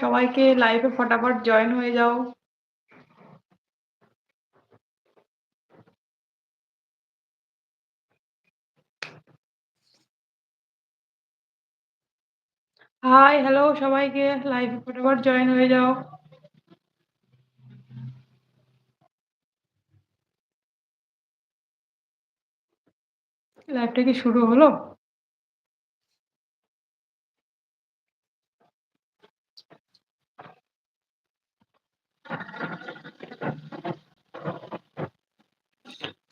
সবাইকে লাইভে ফটাফট জয়েন হয়ে যাও। হাই হ্যালো সবাইকে লাইভে ফটাফট জয়েন হয়ে যাও। লাইভটা কি শুরু হলো?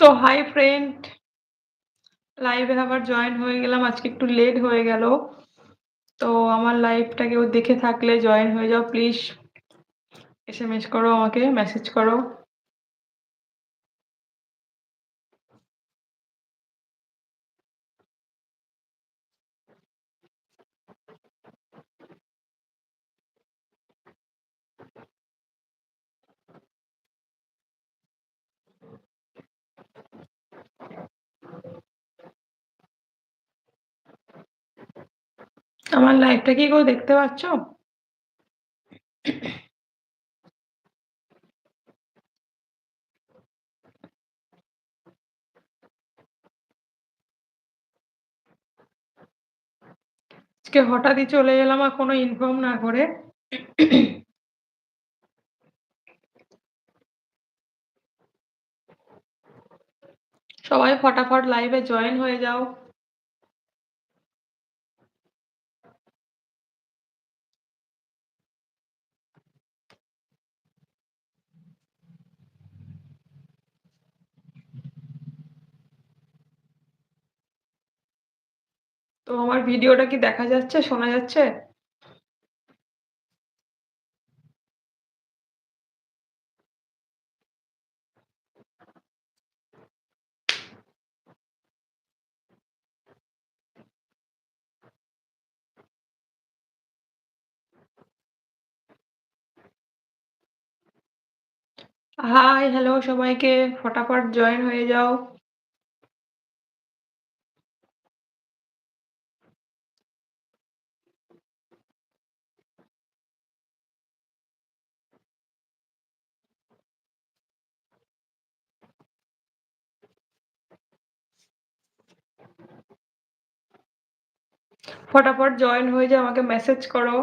তো হাই ফ্রেন্ড লাইভে আবার জয়েন হয়ে গেলাম, আজকে একটু লেট হয়ে গেল। তো আমার লাইভটা কেউ দেখে থাকলে জয়েন হয়ে যাও প্লিজ এস এম এস করো আমাকে মেসেজ করো আমার লাইভটা কি কেউ দেখতে পাচ্ছ? আজকে হঠাৎই চলে এলাম আর কোনো ইনফর্ম না করে। সবাই ফটাফট লাইভে জয়েন হয়ে যাও। তো আমার ভিডিওটা কি দেখা যাচ্ছে, শোনা যাচ্ছে? হাই হ্যালো সবাইকে। ফটাফট জয়েন হয়ে যাও। ফটাফট জয়েন হয়ে যাও আমাকে মেসেজ করো।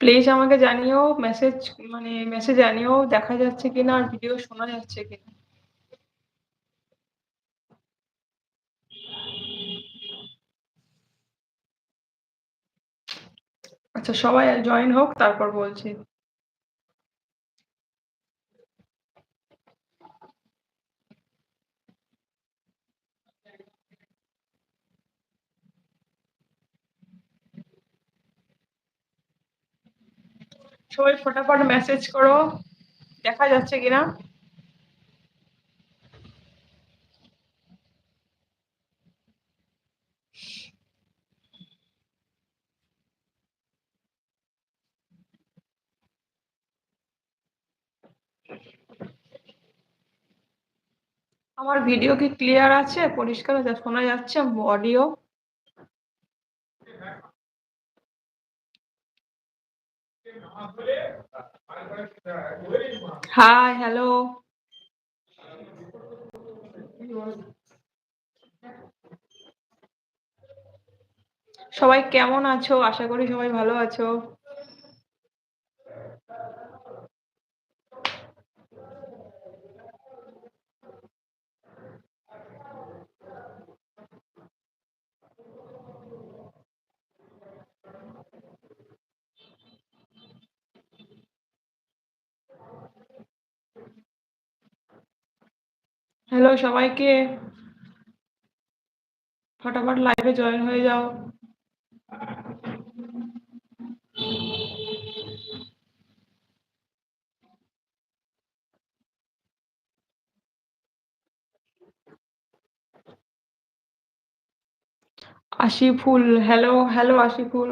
প্লিজ আমাকে জানিও মেসেজ মানে মেসেজ জানিও, দেখা যাচ্ছে কিনা আর ভিডিও শোনা যাচ্ছে কিনা। আচ্ছা সবাই জয়েন হোক, তারপর বলছি। সবাই ফটাফট মেসেজ করো। দেখা যাচ্ছে কিনা? আমার ভিডিও কি ক্লিয়ার আছে? পরিষ্কার শোনা যাচ্ছে? অডিও হাই হ্যালো সবাই কেমন আছো? আশা করি সবাই ভালো আছো। হ্যালো সবাইকে। ফটাফট লাইভে জয়েন হয়ে যাও। Ashiful hello hello Ashiful.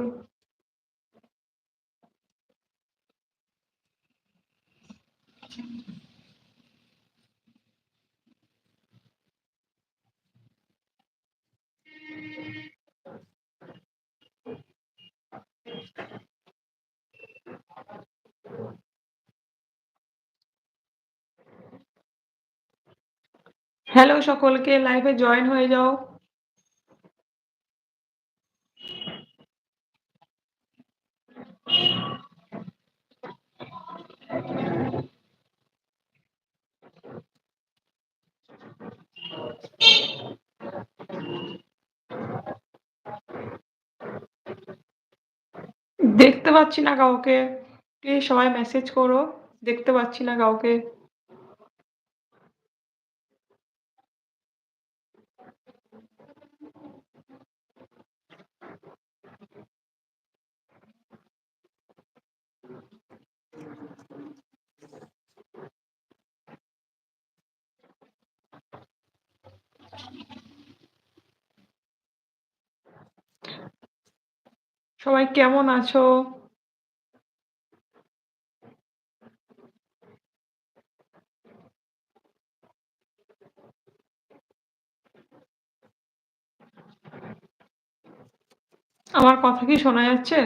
Hello সকলকে লাইভে জয়েন হয়ে যাও। পাচ্ছি না কাউকে। প্লিজ সবাই মেসেজ করো। দেখতে পাচ্ছি না কাউকে। সবাই কেমন আছো? আমার কথা কি শোনা যাচ্ছে?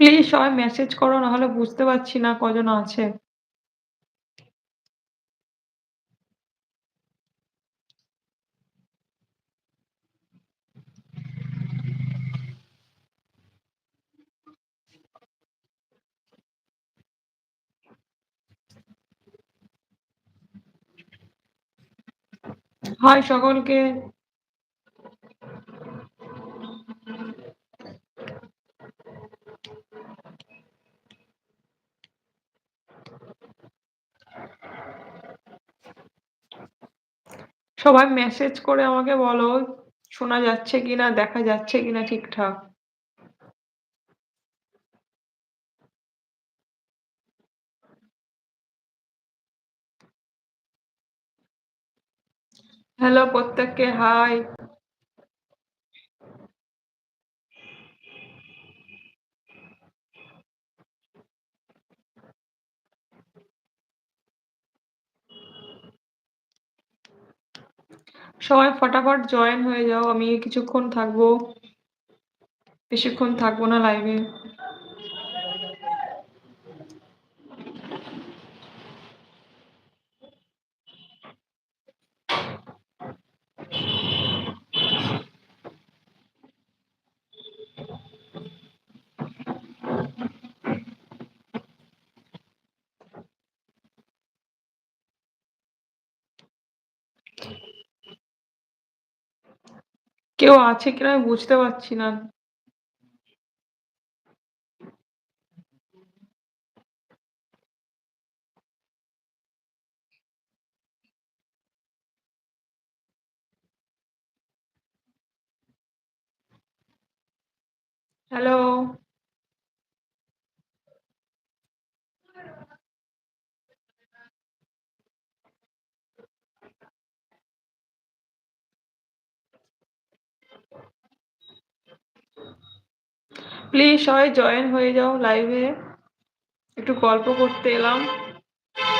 প্লিজ সবাই মেসেজ করো, নাহলে বুঝতে পারছি না কজন আছে। হাই সকলকে। সবাই মেসেজ করে আমাকে বলো শোনা যাচ্ছে কিনা, দেখা যাচ্ছে কিনা ঠিকঠাক। হ্যালো প্রত্যেককে হাই। সবাই ফটাফট জয়েন হয়ে যাও। আমি কিছুক্ষণ থাকব। বেশিক্ষণ থাকব না লাইভে। কেউ আছে কিনা আমি বুঝতে পারছি না। হ্যালো। প্লিজ সবাই জয়েন হয়ে যাও লাইভে। একটু গল্প করতে এলাম।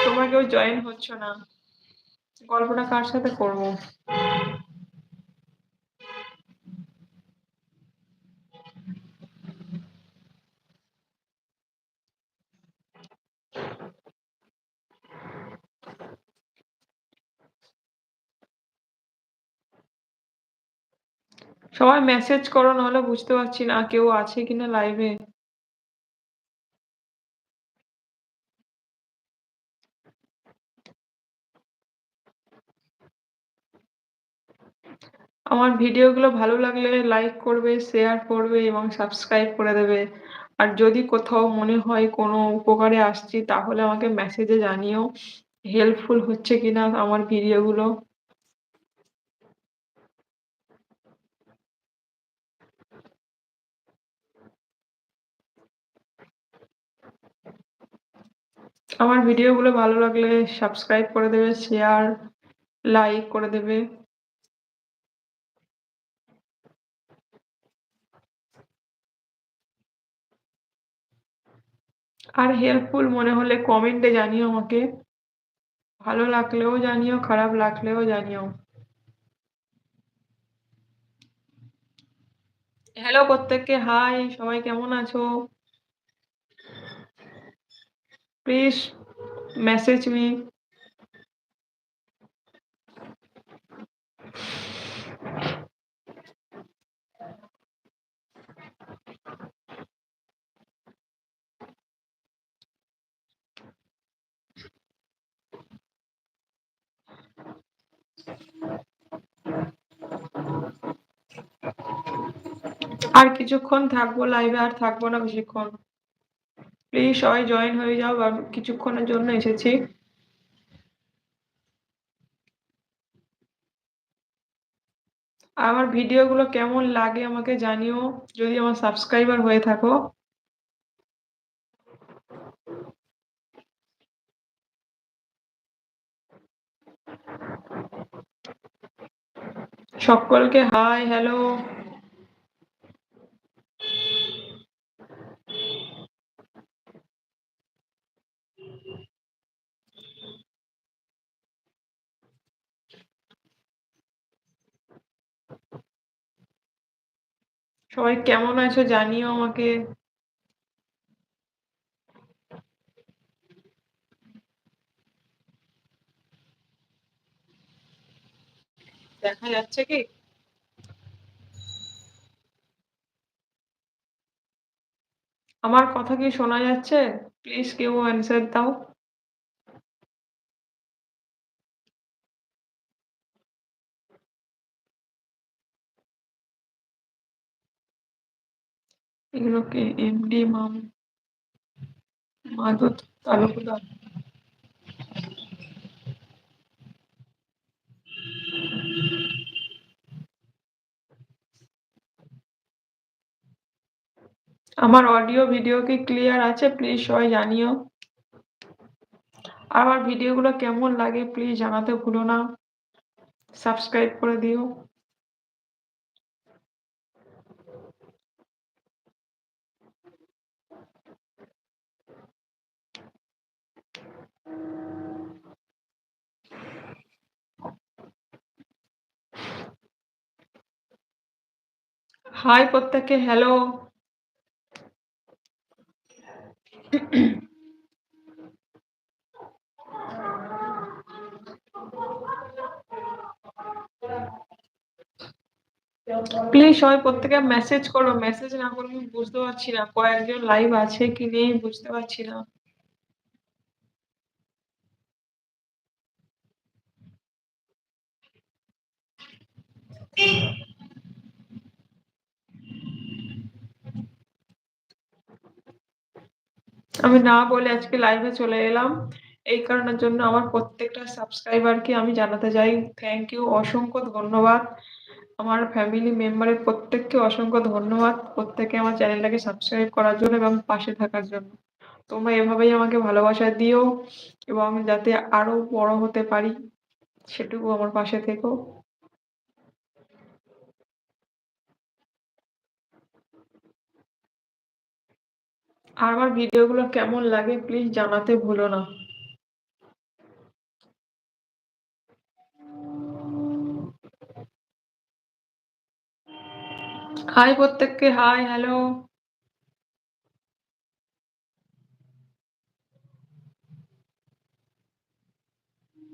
তোমরা কেউ জয়েন হচ্ছ না। গল্পটা কার সাথে করব? সবাই মেসেজ করো নাহলে বুঝতে পারছি না কেউ আছে কিনা লাইভে। আমার ভিডিওগুলো ভালো লাগলে লাইক করবে, শেয়ার করবে এবং সাবস্ক্রাইব করে দেবে। আর যদি কোথাও মনে হয় কোনো উপকারে আসছি তাহলে আমাকে মেসেজে জানিও হেল্পফুল হচ্ছে কিনা আমার ভিডিওগুলো। আমার ভিডিওগুলো ভালো লাগলে সাবস্ক্রাইব করে দেবে, শেয়ার, লাইক করে দেবে। আর হেল্পফুল মনে হলে কমেন্টে জানিও আমাকে। ভালো লাগলেও জানিও, খারাপ লাগলেও জানিও। হ্যালো প্রত্যেককে হাই, সবাই কেমন আছো? Please message me. আর কিছুক্ষণ থাকব লাইভে আর থাকব না বেশিক্ষণ। প্লিজ সবাই জয়েন হয়ে যাও আর কিছুক্ষণের জন্য এসেছি। আমার ভিডিওগুলো কেমন লাগে আমাকে জানিও যদি আমার সাবস্ক্রাইবার হয়ে থাকো। সকলকে হাই, হ্যালো। সবাই কেমন আছো জানিও আমাকে। দেখা যাচ্ছে কি? আমার কথা কি শোনা যাচ্ছে? প্লিজ কেউ অ্যান্সার দাও। এগুলো কে? এমডি মাম মাধুর তালুকদার। আমার অডিও ভিডিও কি ক্লিয়ার আছে? প্লিজ সবাই জানিও। আমার ভিডিওগুলো কেমন লাগে প্লিজ জানাতে ভুলো না। সাবস্ক্রাইব করে দিও। হাই প্রত্যেককে হ্যালো। প্লিজ সবাই প্রত্যেকে মেসেজ করো। মেসেজ না করলে বুঝতে পারছি না কয়েকজন লাইভ আছে কি নেই, বুঝতে পারছি না। আমি না বলে আজকে লাইভে চলে এলাম। এই কারণের জন্য আমার প্রত্যেকটা সাবস্ক্রাইবারকে আমি জানাতে চাই থ্যাংক ইউ অসংখ্য ধন্যবাদ। আমার ফ্যামিলি মেম্বারের প্রত্যেককে অসংখ্য ধন্যবাদ। প্রত্যেকে আমার চ্যানেলটাকে সাবস্ক্রাইব করার জন্য এবং পাশে থাকার জন্য। তোমরা এভাবেই আমাকে ভালোবাসা দিও এবং যাতে আরও বড় হতে পারি, সেটুকু আমার পাশে থেকো। আমার ভিডিওগুলো কেমন লাগে প্লিজ জানাতে ভুলো না। হাই প্রত্যেককে হাই, হ্যালো।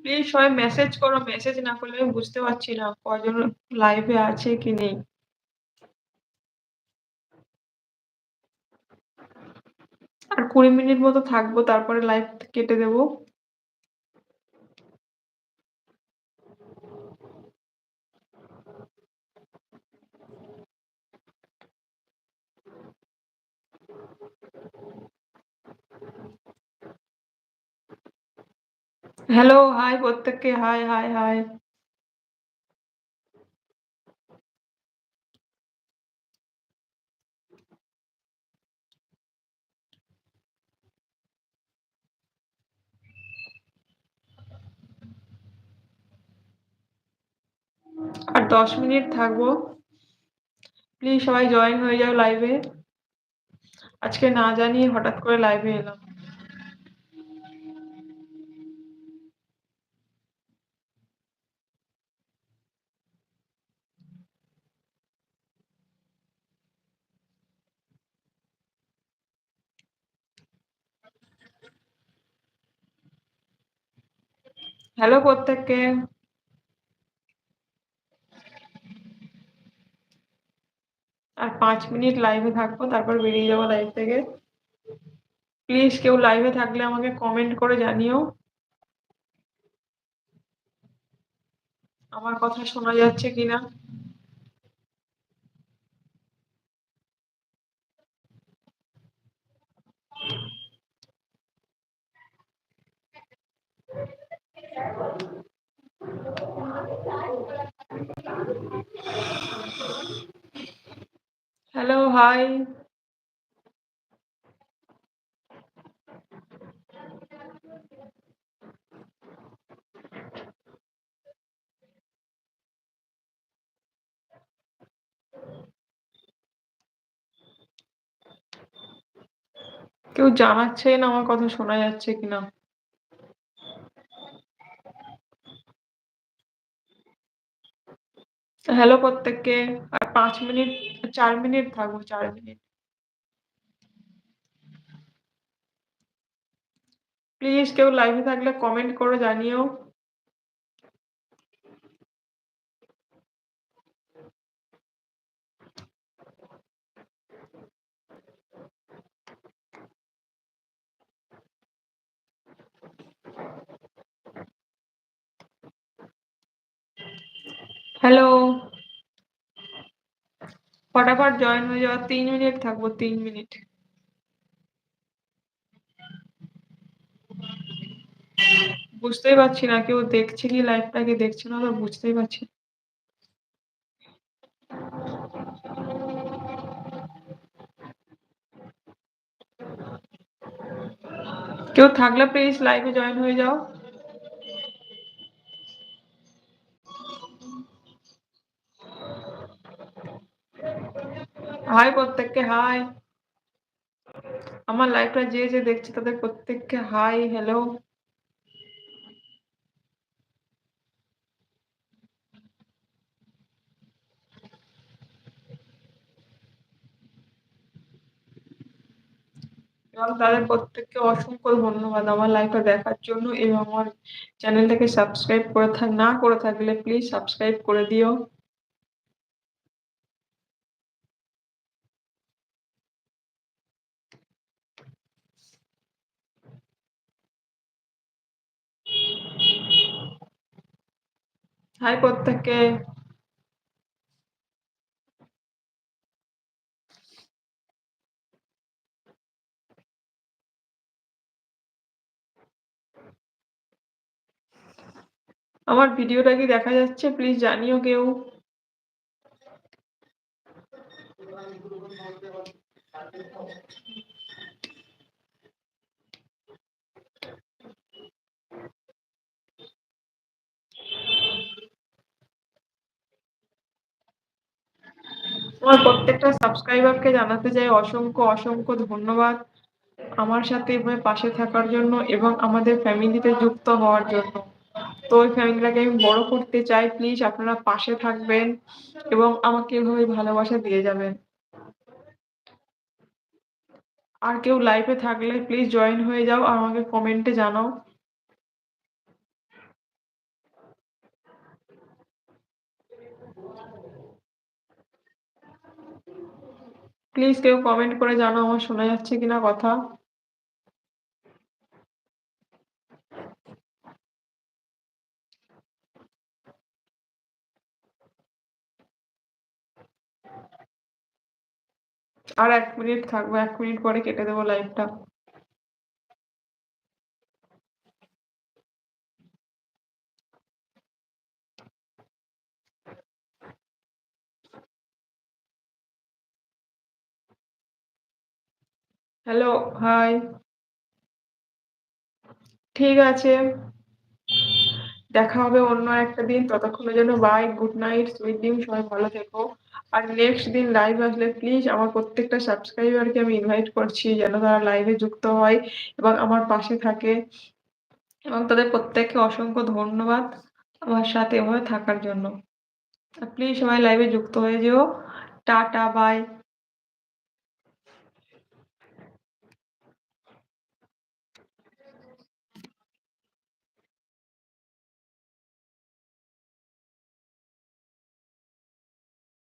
প্লিজ সবাই মেসেজ করো। মেসেজ না করলে আমি বুঝতে পারছি না কজন লাইভে আছে কি নেই। আর ২০ মিনিট মতো থাকব তারপরে লাইভ কেটে দেব। হ্যালো, হাই প্রত্যেককে হাই, হাই, হাই। দশ মিনিট থাকব। প্লিজ সবাই জয়েন হয়ে যাও লাইভে আজকে না জানিয়ে হঠাৎ করে লাইভে এলাম। হ্যালো প্রত্যেককে। ৫ মিনিট লাইভে থাকব, তারপর বেরিয়ে যাব লাইভ থেকে। প্লিজ কেউ লাইভে থাকলে আমাকে কমেন্ট করে জানিও। আমার কথা শোনা যাচ্ছে কিনা? Hello, hi. কেউ জানাচ্ছেই না আমার কথা শোনা যাচ্ছে কিনা? হ্যালো প্রত্যেককে। আর পাঁচ মিনিট ৪ মিনিট থাকব ৪ মিনিট। প্লিজ কেউ লাইভে থাকলে কমেন্ট করে জানিও। হ্যালো। ফটাফট জয়েন হয়ে যাও। ৩ মিনিট থাকব ৩ মিনিট। বুঝতেই পারছি না, কেউ দেখছে কি লাইভটা কি দেখছে না, তো বুঝতেই পারছি। কেউ থাকলে প্লিজ লাইভে জয়েন হয়ে যাও। হাই প্রত্যেককে হাই। আমার লাইভটা যে, যে দেখছে তাদের প্রত্যেককে হাই, হ্যালো। এবং তাদের প্রত্যেককে অসংখ্য ধন্যবাদ আমার লাইভটা দেখার জন্য এবং আমার চ্যানেলটাকে সাবস্ক্রাইব করে না করে থাকলে প্লিজ সাবস্ক্রাইব করে দিও। হাই প্রত্যেককে। আমার ভিডিওটা কি দেখা যাচ্ছে? প্লিজ জানিও কেউ। আমার প্রত্যেকটা সাবস্ক্রাইবারকে জানাতে চাই অসংখ্য, অসংখ্য ধন্যবাদ। আমার সাথে এভাবে পাশে থাকার জন্য এবং আমাদের ফ্যামিলিতে যুক্ত হওয়ার জন্য। তো ওই ফ্যামিলিটাকে আমি বড় করতে চাই। প্লিজ আপনারা পাশে থাকবেন এবং আমাকে এভাবে ভালোবাসা দিয়ে যাবেন। আর কেউ লাইভে থাকলে প্লিজ জয়েন হয়ে যাও আর আমাকে কমেন্টে জানাও। প্লিজ কেউ কমেন্ট করে জানো আমার শোনা যাচ্ছে কিনা কথা। আর এক মিনিট থাকব। এক মিনিট পরে কেটে দেবো লাইভটা। Hello, hi. ঠিক আছে। দেখা হবে অন্য একটা দিন। ততক্ষণের জন্য বাই, গুড নাইট, সুইট ডিম সবাই ভালো থেকো। আর নেক্সট দিন লাইভ আসলে প্লিজ আমার প্রত্যেকটা সাবস্ক্রাইবারকে আমি ইনভাইট করছি যেন তারা লাইভে যুক্ত হয় এবং আমার পাশে থাকে। এবং তাদের প্রত্যেককে অসংখ্য ধন্যবাদ আমার সাথে এভাবে থাকার জন্য। প্লিজ সবাই লাইভে যুক্ত হয়ে যেও। Tata, bye.